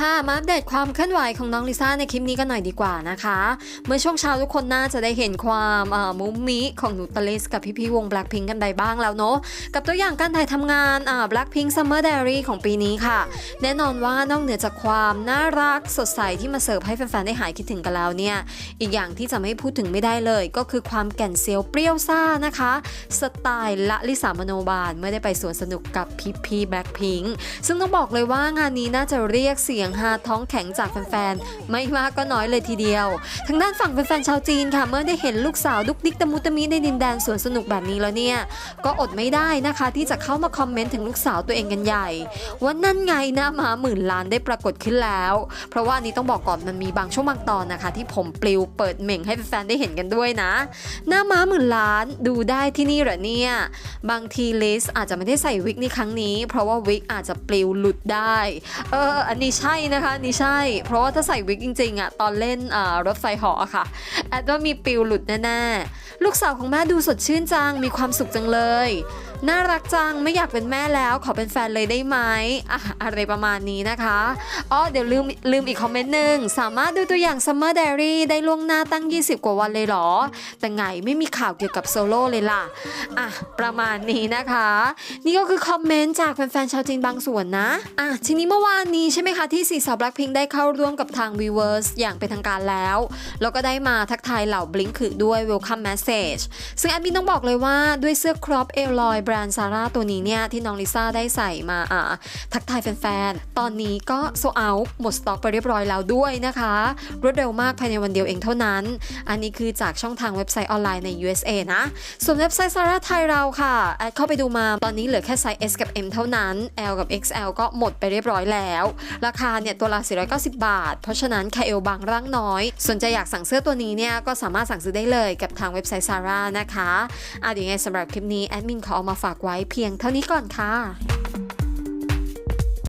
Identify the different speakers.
Speaker 1: มาอัปเดตความเคลื่อนไหวของน้องลิซ่าในคลิปนี้กันหน่อยดีกว่านะคะ เมื่อช่วงเช้าทุกคนน่าจะได้เห็นความมุมมิของหนูตลิสกับพี่ๆวง Blackpink กันไปบ้างแล้วเนาะ กับตัวอย่างการถ่ายทำงานอ่า Blackpink Summer Diary ของปีนี้ค่ะ แน่นอนว่านอกเหนือจากความน่ารักสดใสที่มาเสิร์ฟให้แฟนๆได้หายคิดถึงกันแล้วเนี่ย อีกอย่างที่จะไม่พูดถึงไม่ได้เลย ก็คือความแก่นเซียวเปรี้ยวซ่านะคะ สไตล์ละลิสามโนบาลเมื่อได้ไปสวนสนุกกับพี่พี่แบล็คพิงซึ่งต้องบอกเลยว่างานนี้น่าจะเรียกเสียงฮาท้องแข็งจากแฟนๆ ไม่มากก็น้อยเลยทีเดียว ทางด้านฝั่งแฟนๆชาวจีนค่ะ เมื่อได้เห็นลูกสาวดุกดิกตะมุตะมิในดินแดนสวนสนุกแบบนี้แล้วเนี่ย ก็อดไม่ได้นะคะ ที่จะเข้ามาคอมเมนต์ถึงลูกสาวตัวเองกันใหญ่ว่านั่นไงหน้าม้าหมื่นล้านได้ปรากฏขึ้นแล้ว เพราะว่านนี้ต้องบอกก่อนมันมีบางช่วงบางตอนนะคะ ที่ผมปลิวเปิดเหม่งให้แฟนๆได้เห็นกันด้วยนะ หน้าม้าหมื่นล้านดูได้ที่นี่เหรอเนี่ยบางทีลิสอาจจะไม่ได้ใส่วิกในครั้งนี้ เพราะว่าวิกอาจจะปลิวหลุดได้ เออ อันนี้ใช่นะคะนี่ใช่ เพราะว่าถ้าใส่วิกจริงๆอะตอนเล่นรถไฟเหาะอะค่ะแอดว่ามีปิวหลุดแน่ๆ ลูกสาวของแม่ดูสดชื่นจังมีความสุขจังเลย น่ารักจังไม่อยากเป็นแม่แล้ว ขอเป็นแฟนเลยได้ไหมอะอะไรประมาณนี้นะคะอ๋อเดี๋ยวลืมลืมอีกคอมเมนต์หนึ่งสามารถดูตัวอย่าง Summer Diary ได้ล่วงหน้าตั้ง 20 กว่าวันเลยหรอ แต่ไงไม่มีข่าวเกี่ยวกับโซโล่เลยล่ะอะประมาณนี้นะคะ นี่ก็คือคอมเมนต์จากแฟนๆชาวจีนบางส่วนนะอะทีนี้เมื่อวานนี้ใช่ไหมคะที่สี่สาว Blackpink ได้เข้าร่วมกับทาง Weverse อย่างเป็นทางการแล้ว แล้วก็ได้มาทักทายเหล่า Blink คือด้วย Welcome Message ซึ่งแอดมินต้องบอกเลยว่าด้วยเสื้อครอปเอลลอยบรนด์ซาร่าตัวนี้เนี่ยที่น้องลิซ่าได้ใส่มาอ่าทักทายแฟนๆ ตอนนี้ก็โซเอาหมดสต็อกไปเรียบร้อยแล้วด้วยนะคะ รวดเร็วมากภายในวันเดียวเองเท่านั้น อันนี้คือจากช่องทางเว็บไซต์ออนไลน์ใน USA นะ ส่วนเว็บไซต์ซาร่าไทยเราค่ะแอดเข้าไปดูมาตอนนี้เหลือแค่ไซส์ S กับ M เท่านั้น L กับ XL ก็หมดไปเรียบร้อยแล้ว ราคาเนี่ยตัวละ490 บาท เพราะฉะนั้นใครเอวบางร่างน้อย สนใจอยากสั่งเสื้อตัวนี้เนี่ยก็สามารถสั่งซื้อได้เลยกับทางเว็บไซต์ซาร่านะคะอะเดี๋ยวยังไงสำหรับคลิปนี้แอดมินขอเอามาฝากไว้เพียงเท่านี้ก่อนค่ะ